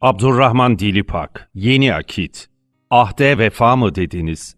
Abdurrahman Dilipak, Yeni Akit. Ahde vefa mı dediniz?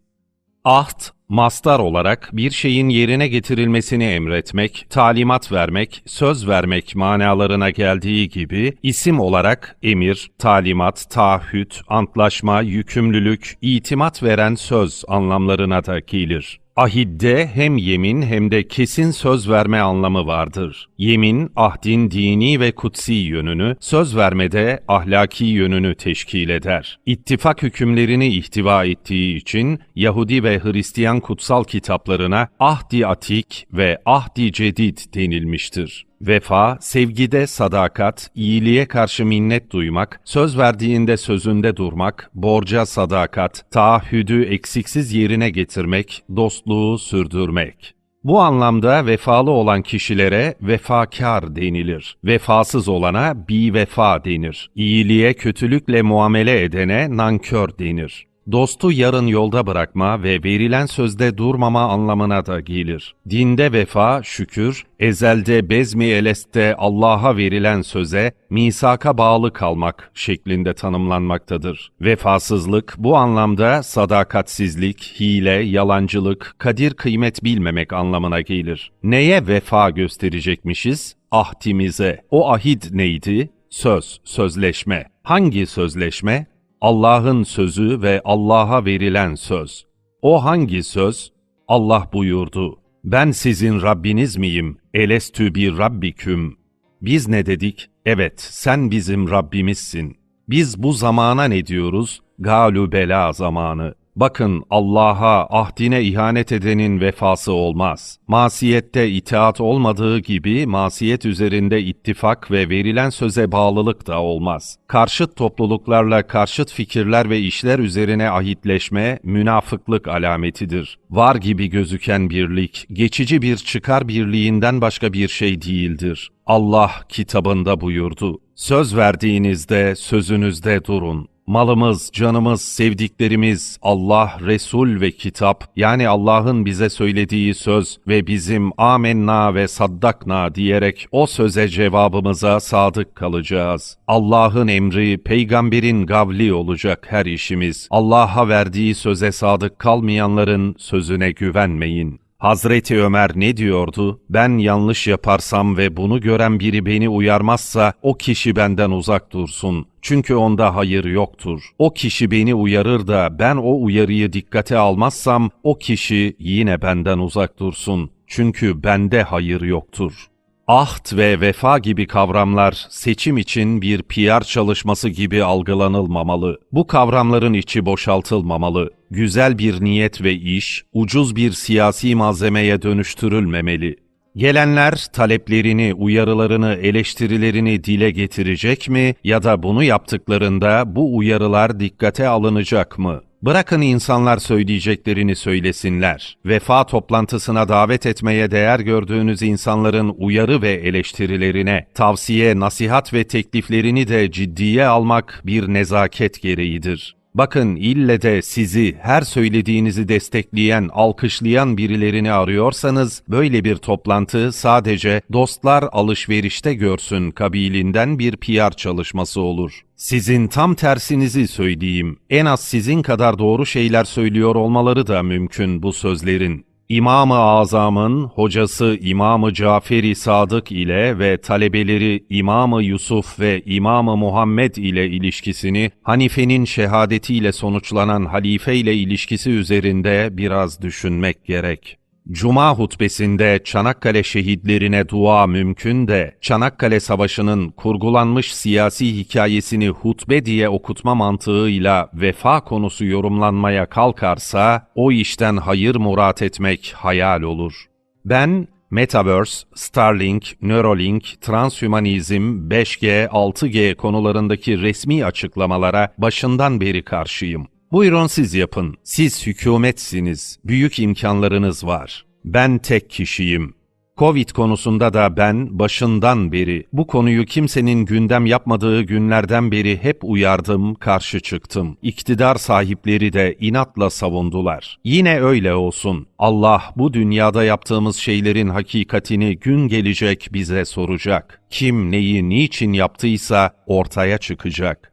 Ahd, mastar olarak bir şeyin yerine getirilmesini emretmek, talimat vermek, söz vermek manalarına geldiği gibi isim olarak emir, talimat, taahhüt, antlaşma, yükümlülük, itimat veren söz anlamlarına da gelir. Ahidde hem yemin hem de kesin söz verme anlamı vardır. Yemin, ahdin dini ve kutsi yönünü, söz vermede ahlaki yönünü teşkil eder. İttifak hükümlerini ihtiva ettiği için Yahudi ve Hristiyan kutsal kitaplarına Ahdi Atik ve Ahdi Cedid denilmiştir. Vefa, sevgide sadakat, iyiliğe karşı minnet duymak, söz verdiğinde sözünde durmak, borca sadakat, taahhüdü eksiksiz yerine getirmek, dostluğu sürdürmek. Bu anlamda vefalı olan kişilere vefakar denilir. Vefasız olana bi vefa denir. İyiliğe kötülükle muamele edene nankör denir. Dostu yarın yolda bırakma ve verilen sözde durmama anlamına da gelir. Dinde vefa, şükür, ezelde bezmi eleste Allah'a verilen söze, misaka bağlı kalmak şeklinde tanımlanmaktadır. Vefasızlık bu anlamda sadakatsizlik, hile, yalancılık, kadir kıymet bilmemek anlamına gelir. Neye vefa gösterecekmişiz? Ahdimize. O ahid neydi? Söz, sözleşme. Hangi sözleşme? Allah'ın sözü ve Allah'a verilen söz. O hangi söz? Allah buyurdu. Ben sizin Rabbiniz miyim? Elestü bir Rabbiküm. Biz ne dedik? Evet, sen bizim Rabbimizsin. Biz bu zamana ne diyoruz? Galü bela zamanı. Bakın Allah'a ahdine ihanet edenin vefası olmaz. Masiyette itaat olmadığı gibi masiyet üzerinde ittifak ve verilen söze bağlılık da olmaz. Karşıt topluluklarla karşıt fikirler ve işler üzerine ahitleşme münafıklık alametidir. Var gibi gözüken birlik, geçici bir çıkar birliğinden başka bir şey değildir. Allah kitabında buyurdu. Söz verdiğinizde sözünüzde durun. Malımız, canımız, sevdiklerimiz, Allah, Resul ve kitap yani Allah'ın bize söylediği söz ve bizim amenna ve saddakna diyerek o söze cevabımıza sadık kalacağız. Allah'ın emri, peygamberin gavli olacak her işimiz. Allah'a verdiği söze sadık kalmayanların sözüne güvenmeyin. Hazreti Ömer ne diyordu? Ben yanlış yaparsam ve bunu gören biri beni uyarmazsa o kişi benden uzak dursun. Çünkü onda hayır yoktur. O kişi beni uyarır da ben o uyarıyı dikkate almazsam o kişi yine benden uzak dursun. Çünkü bende hayır yoktur. Ahd ve vefa gibi kavramlar seçim için bir PR çalışması gibi algılanılmamalı. Bu kavramların içi boşaltılmamalı. Güzel bir niyet ve iş ucuz bir siyasi malzemeye dönüştürülmemeli. Gelenler taleplerini, uyarılarını, eleştirilerini dile getirecek mi ya da bunu yaptıklarında bu uyarılar dikkate alınacak mı? Bırakın insanlar söyleyeceklerini söylesinler. Vefa toplantısına davet etmeye değer gördüğünüz insanların uyarı ve eleştirilerine, tavsiye, nasihat ve tekliflerini de ciddiye almak bir nezaket gereğidir. Bakın ille de sizi her söylediğinizi destekleyen, alkışlayan birilerini arıyorsanız böyle bir toplantı sadece dostlar alışverişte görsün kabilinden bir PR çalışması olur. Sizin tam tersinizi söyleyeyim. En az sizin kadar doğru şeyler söylüyor olmaları da mümkün bu sözlerin. İmam-ı Azam'ın hocası İmam-ı Caferi Sadık ile ve talebeleri İmam-ı Yusuf ve İmam-ı Muhammed ile ilişkisini Hanife'nin şehadetiyle sonuçlanan halife ile ilişkisi üzerinde biraz düşünmek gerek. Cuma hutbesinde Çanakkale şehitlerine dua mümkün de Çanakkale Savaşı'nın kurgulanmış siyasi hikayesini hutbe diye okutma mantığıyla vefa konusu yorumlanmaya kalkarsa o işten hayır murat etmek hayal olur. Ben Metaverse, Starlink, Neuralink, transhümanizm, 5G, 6G konularındaki resmi açıklamalara başından beri karşıyım. Buyurun siz yapın. Siz hükümetsiniz. Büyük imkanlarınız var. Ben tek kişiyim. Covid konusunda da ben başından beri bu konuyu kimsenin gündem yapmadığı günlerden beri hep uyardım, karşı çıktım. İktidar sahipleri de inatla savundular. Yine öyle olsun. Allah bu dünyada yaptığımız şeylerin hakikatini gün gelecek bize soracak. Kim neyi niçin yaptıysa ortaya çıkacak.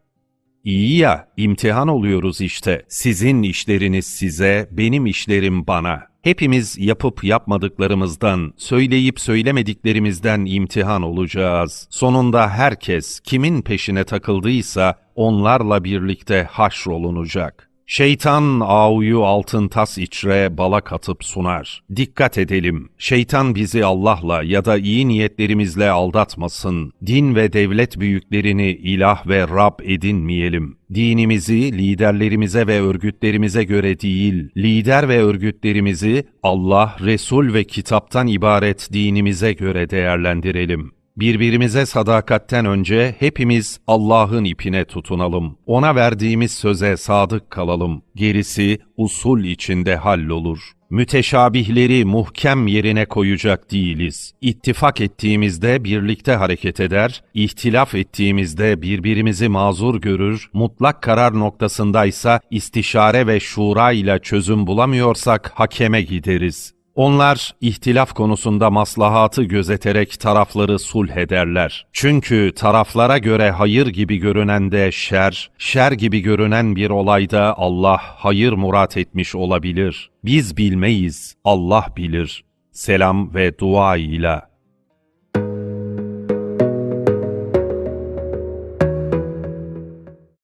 İyi ya, imtihan oluyoruz işte. Sizin işleriniz size, benim işlerim bana. Hepimiz yapıp yapmadıklarımızdan, söyleyip söylemediklerimizden imtihan olacağız. Sonunda herkes kimin peşine takıldıysa onlarla birlikte haşrolunacak. Şeytan ağuyu altın tas içre bala katıp sunar. Dikkat edelim. Şeytan bizi Allah'la ya da iyi niyetlerimizle aldatmasın. Din ve devlet büyüklerini ilah ve Rab edinmeyelim. Dinimizi liderlerimize ve örgütlerimize göre değil, lider ve örgütlerimizi Allah, Resul ve kitaptan ibaret dinimize göre değerlendirelim. Birbirimize sadakatten önce hepimiz Allah'ın ipine tutunalım. Ona verdiğimiz söze sadık kalalım. Gerisi usul içinde hallolur. Müteşabihleri muhkem yerine koyacak değiliz. İttifak ettiğimizde birlikte hareket eder, ihtilaf ettiğimizde birbirimizi mazur görür, mutlak karar noktasındaysa istişare ve şura ile çözüm bulamıyorsak hakeme gideriz. Onlar ihtilaf konusunda maslahatı gözeterek tarafları sulh ederler. Çünkü taraflara göre hayır gibi görünen de şer, şer gibi görünen bir olayda Allah hayır murat etmiş olabilir. Biz bilmeyiz, Allah bilir. Selam ve dua ile.